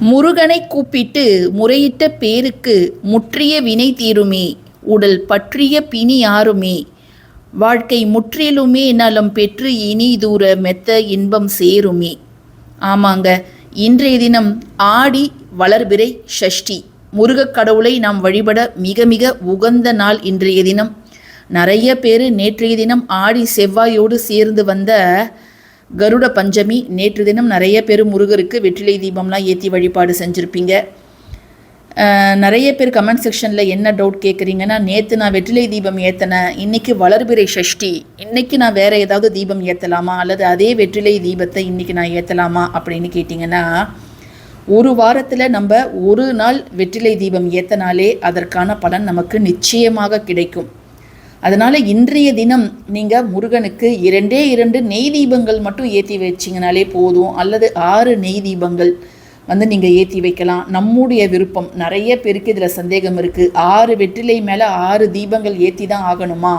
முருகனை கூப்பிட்டு முறையிட்ட பேருக்கு முற்றிய வினை தீருமே உடல் பற்றிய பிணி யாருமே? வாழ்க்கை முற்றிலுமே நலம் பெற்று இனி தூர மெத்த இன்பம் சேருமே. ஆமாங்க இன்றைய தினம் ஆடி வளர்பிறை ஷஷ்டி. முருகக் கடவுளை நாம் வழிபட மிக மிக உகந்த நாள் இன்றைய தினம். நிறைய பேர் நேற்றைய தினம் ஆடி செவ்வாயோடு சேர்ந்து வந்த கருட பஞ்சமி. நேற்று தினம் நிறைய பேர் முருகருக்கு வெற்றிலை தீபம்லாம் ஏற்றி வழிபாடு செஞ்சுருப்பீங்க. நிறைய பேர் கமெண்ட் செக்ஷனில் என்ன டவுட் கேட்குறீங்கன்னா நேற்று நான் வெற்றிலை தீபம் ஏற்றினேன் இன்னைக்கு வளர்பிறை ஷஷ்டி இன்றைக்கி நான் வேறு ஏதாவது தீபம் ஏற்றலாமா அல்லது அதே வெற்றிலை தீபத்தை இன்றைக்கி நான் ஏற்றலாமா அப்படின்னு கேட்டிங்கன்னா ஒரு வாரத்தில் நம்ம ஒரு நாள் வெற்றிலை தீபம் ஏற்றினாலே அதற்கான பலன் நமக்கு நிச்சயமாக கிடைக்கும். அதனால் இன்றைய தினம் நீங்கள் முருகனுக்கு இரண்டே இரண்டு நெய் தீபங்கள் மட்டும் ஏற்றி வச்சிங்கனாலே போதும். அல்லது ஆறு நெய் தீபங்கள் வந்து நீங்கள் ஏற்றி வைக்கலாம். நம்முடைய விருப்பம். நிறைய பேருக்கு இதில் சந்தேகம் இருக்குது ஆறு வெற்றிலை மேலே ஆறு தீபங்கள் ஏற்றி தான் ஆகணுமா?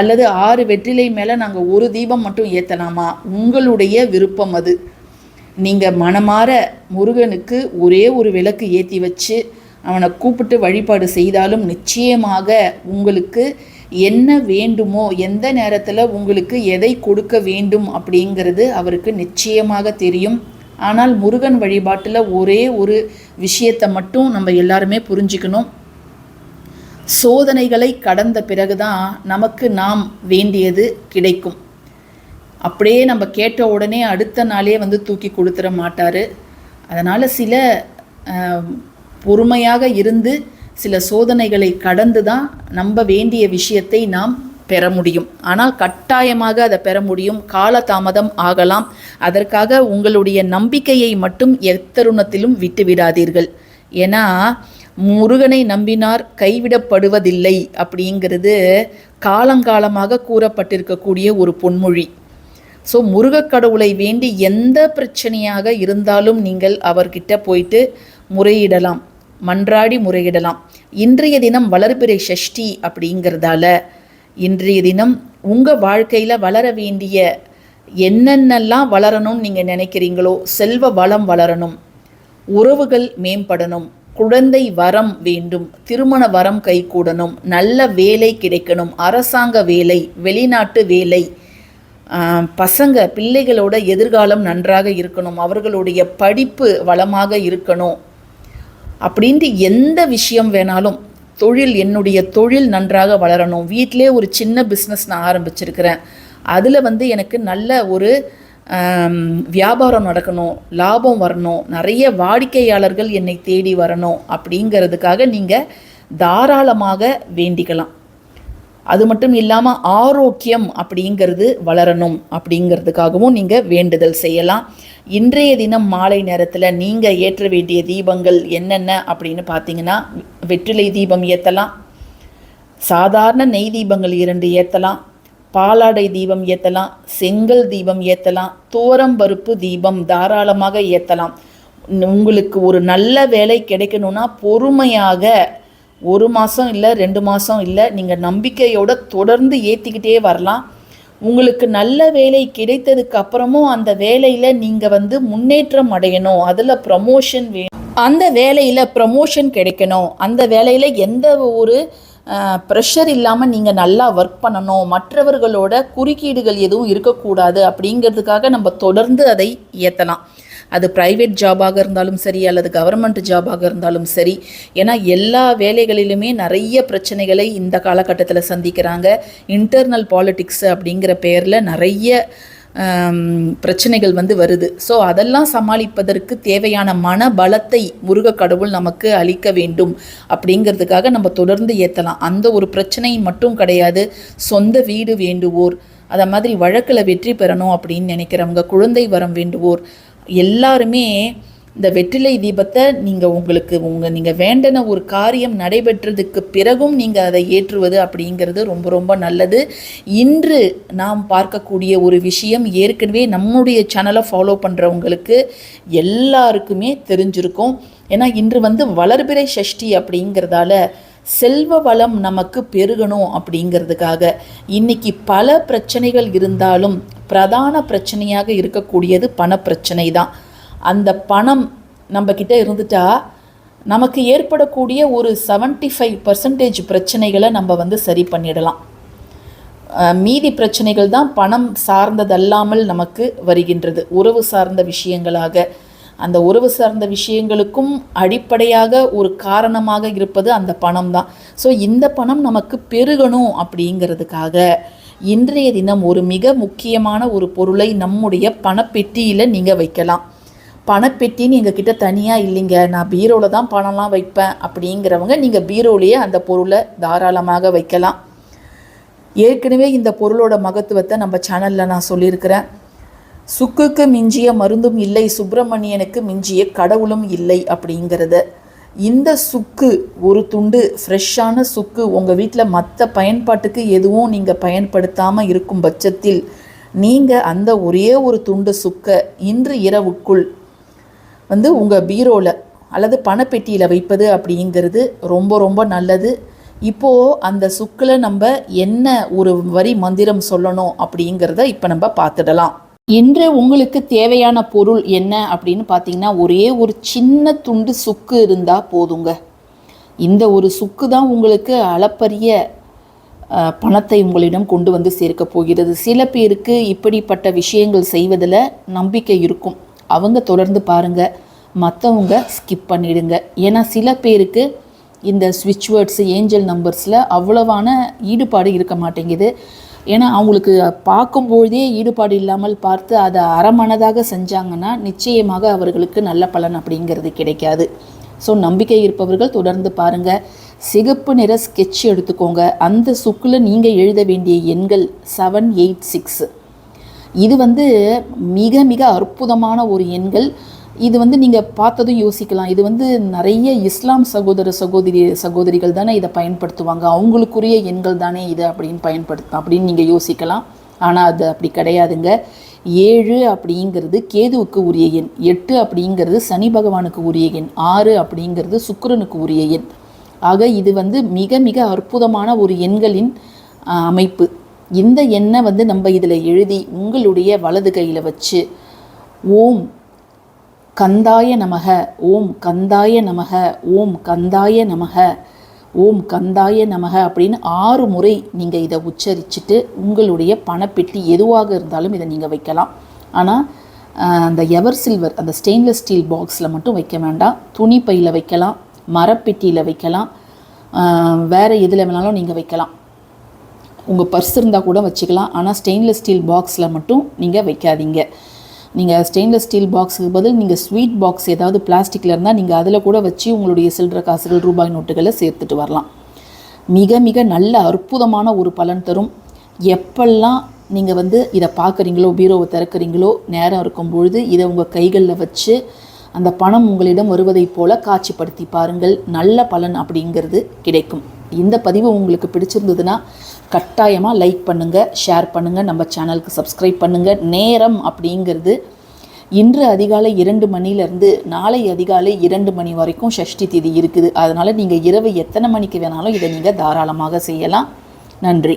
அல்லது ஆறு வெற்றிலை மேலே நாங்கள் ஒரு தீபம் மட்டும் ஏற்றலாமா உங்களுடைய விருப்பம் அது. நீங்கள் மனமாற முருகனுக்கு ஒரே ஒரு விளக்கு ஏற்றி வச்சு அவனை கூப்பிட்டு வழிபாடு செய்தாலும் நிச்சயமாக உங்களுக்கு என்ன வேண்டுமோ எந்த நேரத்தில் உங்களுக்கு எதை கொடுக்க வேண்டும் அப்படிங்கிறது அவருக்கு நிச்சயமாக தெரியும். ஆனால் முருகன் வழிபாட்டில் ஒரே ஒரு விஷயத்தை மட்டும் நம்ம எல்லாருமே புரிஞ்சுக்கணும். சோதனைகளை கடந்த பிறகுதான் நமக்கு நாம் வேண்டியது கிடைக்கும். அப்படியே நம்ம கேட்ட உடனே அடுத்த நாளே வந்து தூக்கி கொடுத்துட மாட்டார். அதனால் சில பொறுமையாக இருந்து சில சோதனைகளை கடந்து தான் நம்ப வேண்டிய விஷயத்தை நாம் பெற முடியும். ஆனால் கட்டாயமாக அதை பெற முடியும். காலதாமதம் ஆகலாம். அதற்காக உங்களுடைய நம்பிக்கையை மட்டும் எத்தருணத்திலும் விட்டுவிடாதீர்கள். ஏன்னா முருகனை நம்பினார் கைவிடப்படுவதில்லை அப்படிங்கிறது காலங்காலமாக கூறப்பட்டிருக்கக்கூடிய ஒரு பொன்மொழி. ஸோ முருகக் கடவுளை வேண்டி எந்த பிரச்சனையாக இருந்தாலும் நீங்கள் அவர்கிட்ட போயிட்டு முறையிடலாம். மன்றாடி முறையிடலாம். இன்றைய தினம் வளர்பிறை ஷஷ்டி அப்படிங்கிறதால இன்றைய தினம் உங்கள் வாழ்க்கையில் வளர வேண்டிய என்னென்னலாம் வளரணும்னு நீங்கள் நினைக்கிறீங்களோ செல்வ வளம் வளரணும் உறவுகள் மேம்படணும் குழந்தை வரம் வேண்டும் திருமண வரம் கைகூடணும் நல்ல வேலை கிடைக்கணும் அரசாங்க வேலை வெளிநாட்டு வேலை பசங்க பிள்ளைகளோட எதிர்காலம் நன்றாக இருக்கணும் அவர்களுடைய படிப்பு வளமாக இருக்கணும். அப்படின்ட்டு எந்த விஷயம் வேணாலும் தொழில் என்னுடைய தொழில் நன்றாக வளரணும். வீட்டிலே ஒரு சின்ன பிஸ்னஸ் நான் ஆரம்பிச்சிருக்கிறேன். அதில் வந்து எனக்கு நல்ல ஒரு வியாபாரம் நடக்கணும் லாபம் வரணும் நிறைய வாடிக்கையாளர்கள் என்னை தேடி வரணும் அப்படிங்கிறதுக்காக நீங்கள் தாராளமாக வேண்டிக்கலாம். அது மட்டும் இல்லாமல் ஆரோக்கியம் அப்படிங்கிறது வளரணும் அப்படிங்கிறதுக்காகவும் நீங்கள் வேண்டுதல் செய்யலாம். இன்றைய தினம் மாலை நேரத்தில் நீங்கள் ஏற்ற வேண்டிய தீபங்கள் என்னென்ன அப்படின்னு பார்த்தீங்கன்னா வெற்றிலை தீபம் ஏற்றலாம் சாதாரண நெய் தீபங்கள் இரண்டு ஏற்றலாம் பாலாடை தீபம் ஏற்றலாம் செங்கல் தீபம் ஏற்றலாம் துவரம்பருப்பு தீபம் தாராளமாக ஏற்றலாம் உங்களுக்கு ஒரு நல்ல வேலை கிடைக்கணும்னா பொறுமையாக ஒரு மாதம் இல்லை ரெண்டு மாதம் இல்லை நீங்கள் நம்பிக்கையோட தொடர்ந்து ஏற்றிக்கிட்டே வரலாம். உங்களுக்கு நல்ல வேலை கிடைத்ததுக்கு அப்புறமும் அந்த வேலையில் நீங்கள் வந்து முன்னேற்றம் அடையணும். அதில் ப்ரமோஷன் வேணும் அந்த வேலையில் ப்ரமோஷன் கிடைக்கணும். அந்த வேலையில் எந்த ஒரு ப்ரெஷர் இல்லாமல் நீங்கள் நல்லா ஒர்க் பண்ணணும். மற்றவர்களோட குறுக்கீடுகள் எதுவும் இருக்கக்கூடாது அப்படிங்கிறதுக்காக நம்ம தொடர்ந்து அதை ஏற்றலாம் அது ப்ரைவேட் ஜாபாக இருந்தாலும் சரி அல்லது கவர்மெண்ட் ஜாபாக இருந்தாலும் சரி ஏன்னா எல்லா வேலைகளிலுமே நிறைய பிரச்சனைகளை இந்த காலகட்டத்தில் சந்திக்கிறாங்க. இன்டர்னல் பாலிட்டிக்ஸ் அப்படிங்கிற பேரில் நிறைய பிரச்சனைகள் வந்து வருது. ஸோ அதெல்லாம் சமாளிப்பதற்கு தேவையான மன பலத்தை முருக கடவுள் நமக்கு அளிக்க வேண்டும் அப்படிங்கிறதுக்காக நம்ம தொடர்ந்து ஏற்றலாம் அந்த ஒரு பிரச்சனை மட்டும் கிடையாது சொந்த வீடு வேண்டுவோர் அதை மாதிரி வழக்கில் வெற்றி பெறணும் அப்படின்னு நினைக்கிறவங்க குழந்தை வரம் வேண்டுவோர் எல்லாருமே இந்த வெற்றிலை தீபத்தை நீங்கள் உங்களுக்கு உங்கள் நீங்கள் வேண்டின ஒரு காரியம் நடைபெற்றதுக்கு பிறகும் நீங்கள் அதை ஏற்றுவது அப்படிங்கிறது ரொம்ப ரொம்ப நல்லது. இன்று நாம் பார்க்கக்கூடிய ஒரு விஷயம் ஏற்கனவே நம்முடைய சேனலை ஃபாலோ பண்ணுறவங்களுக்கு எல்லாருக்குமே தெரிஞ்சிருக்கும். ஏன்னா இன்று வந்து வளர்பிறை சஷ்டி அப்படிங்கிறதால செல்வ வளம் நமக்கு பெருகணும் அப்படிங்கிறதுக்காக இன்னைக்கு பல பிரச்சனைகள் இருந்தாலும் பிரதான பிரச்சனையாக இருக்கக்கூடியது பணப்பிரச்சனை தான். அந்த பணம் நம்ம இருந்துட்டா நமக்கு ஏற்படக்கூடிய ஒரு 75% ஃபைவ் பர்சன்டேஜ் பிரச்சனைகளை நம்ம வந்து சரி பண்ணிடலாம். மீதி பிரச்சனைகள் தான் பணம் சார்ந்ததல்லாமல் நமக்கு வருகின்றது. உறவு சார்ந்த விஷயங்களாக அந்த உறவு சார்ந்த விஷயங்களுக்கும் அடிப்படையாக ஒரு காரணமாக இருப்பது அந்த பணம் தான் ஸோ இந்த பணம் நமக்கு பெருகணும் அப்படிங்கிறதுக்காக இன்றைய தினம் ஒரு மிக முக்கியமான ஒரு பொருளை நம்முடைய பணப்பெட்டியில் நீங்கள் வைக்கலாம். பணப்பெட்டின்னு எங்ககிட்ட தனியாக இல்லைங்க. நான் பீரோவில் தான் பணம்லாம் வைப்பேன் அப்படிங்கிறவங்க நீங்கள் பீரோலேயே அந்த பொருளை தாராளமாக வைக்கலாம். ஏற்கனவே இந்த பொருளோட மகத்துவத்தை நம்ம சேனலில் நான் சொல்லியிருக்கிறேன். சுக்குக்கு மிஞ்சிய மருந்தும் இல்லை சுப்பிரமணியனுக்கு மிஞ்சிய கடவுளும் இல்லை அப்படிங்கிறத. இந்த சுக்கு ஒரு துண்டு ஃப்ரெஷ்ஷான சுக்கு. உங்கள் வீட்டில் மற்ற பயன்பாட்டுக்கு எதுவும் நீங்கள் பயன்படுத்தாமல் இருக்கும் பட்சத்தில் நீங்கள் அந்த ஒரே ஒரு துண்டு சுக்கை இன்று இரவுக்குள் வந்து உங்கள் பீரோவில் அல்லது பணப்பெட்டியில் வைப்பது அப்படிங்கிறது ரொம்ப ரொம்ப நல்லது. இப்போது அந்த சுக்கில் நம்ம என்ன ஒரு வரி மந்திரம் சொல்லணும் அப்படிங்கிறத இப்போ நம்ம பார்த்துடலாம். இன்று உங்களுக்கு தேவையான பொருள் என்ன அப்படின்னு பார்த்தீங்கன்னா ஒரே ஒரு சின்ன துண்டு சுக்கு இருந்தால் போதுங்க. இந்த ஒரு சுக்கு தான் உங்களுக்கு அளப்பரிய பணத்தை உங்களிடம் கொண்டு வந்து சேர்க்க போகிறது. சில பேருக்கு இப்படிப்பட்ட விஷயங்கள் செய்வதில் நம்பிக்கை இருக்கும். அவங்க தொடர்ந்து பாருங்க. மற்றவங்க ஸ்கிப் பண்ணிடுங்க. ஏன்னா சில பேருக்கு இந்த ஸ்விட்ச் வேர்ட்ஸு ஏஞ்சல் நம்பர்ஸில் அவ்வளவான ஈடுபாடு இருக்க மாட்டேங்குது. ஏன்னா அவங்களுக்கு பார்க்கும்பொழுதே ஈடுபாடு இல்லாமல் பார்த்து அதை அறமனதாக செஞ்சாங்கன்னா நிச்சயமாக அவர்களுக்கு நல்ல பலன் அப்படிங்கிறது கிடைக்காது. ஸோ நம்பிக்கை இருப்பவர்கள் தொடர்ந்து பாருங்கள் சிகப்பு நிற ஸ்கெட்ச் எடுத்துக்கோங்க. அந்த சுக்கில் நீங்கள் எழுத வேண்டிய எண்கள் செவன் எயிட் சிக்ஸ் இது வந்து மிக மிக அற்புதமான ஒரு எண்கள். இது வந்து நீங்கள் பார்த்ததும் யோசிக்கலாம். இது வந்து நிறைய இஸ்லாம் சகோதர சகோதரி சகோதரிகள் தானே இதை பயன்படுத்துவாங்க. அவங்களுக்குரிய எண்கள் தானே இது அப்படின்னு பயன்படுத்த அப்படின்னு நீங்கள் யோசிக்கலாம். ஆனால் அது அப்படி கிடையாதுங்க. ஏழு அப்படிங்கிறது கேதுவுக்கு உரிய எண். எட்டு அப்படிங்கிறது சனி பகவானுக்கு உரிய எண். ஆறு அப்படிங்கிறது சுக்கரனுக்கு உரிய எண். ஆக இது வந்து மிக மிக அற்புதமான ஒரு எண்களின் அமைப்பு. இந்த எண்ணை வந்து நம்ம இதில் எழுதி உங்களுடைய வலது கையில் வச்சு ஓம் கந்தாய நமக ஓம் கந்தாய நமக ஓம் கந்தாய நமக ஓம் கந்தாய நமக அப்படின்னு ஆறு முறை நீங்கள் இதை உச்சரிச்சுட்டு உங்களுடைய பணப்பெட்டி எதுவாக இருந்தாலும் இதை நீங்கள் வைக்கலாம். ஆனால் அந்த எவர் சில்வர் அந்த ஸ்டெயின்லெஸ் ஸ்டீல் பாக்ஸில் மட்டும் வைக்க வேண்டாம். துணி பையில் வைக்கலாம் மரப்பெட்டியில் வைக்கலாம் வேறு எதில் வேணாலும் நீங்கள் வைக்கலாம். உங்கள் பர்ஸ் இருந்தால் கூட வச்சுக்கலாம். ஆனால் ஸ்டெயின்லெஸ் ஸ்டீல் பாக்ஸில் மட்டும் நீங்கள் வைக்காதீங்க. நீங்கள் ஸ்டெயின்லெஸ் ஸ்டீல் பாக்ஸுக்கு பதில் நீங்கள் ஸ்வீட் பாக்ஸ் ஏதாவது பிளாஸ்டிக்கில் இருந்தால் நீங்கள் அதில் கூட வச்சு உங்களுடைய சில்லற காசுகள் ரூபாய் நோட்டுகளை சேர்த்துட்டு வரலாம். மிக மிக நல்ல அற்புதமான ஒரு பலன் தரும். எப்பெல்லாம் நீங்கள் வந்து இதை பார்க்குறீங்களோ பீரோவை திறக்கிறீங்களோ நேரம் இருக்கும் பொழுது இதை உங்கள் கைகளில் வச்சு அந்த பணம் உங்களிடம் வருவதைப் போல காட்சிப்படுத்தி பாருங்கள். நல்ல பலன் அப்படிங்கிறது கிடைக்கும். இந்த பதிவு உங்களுக்கு பிடிச்சிருந்ததுன்னா கட்டாயமாக லைக் பண்ணுங்கள் ஷேர் பண்ணுங்கள் நம்ம சேனலுக்கு சப்ஸ்கிரைப் பண்ணுங்கள் நேரம் அப்படிங்கிறது இன்று அதிகாலை இரண்டு மணிலேருந்து நாளை அதிகாலை இரண்டு மணி வரைக்கும் ஷஷ்டி திதி இருக்குது. அதனால் நீங்கள் இரவு எத்தனை மணிக்கு வேணாலும் இதை நீங்கள் தாராளமாக செய்யலாம். நன்றி.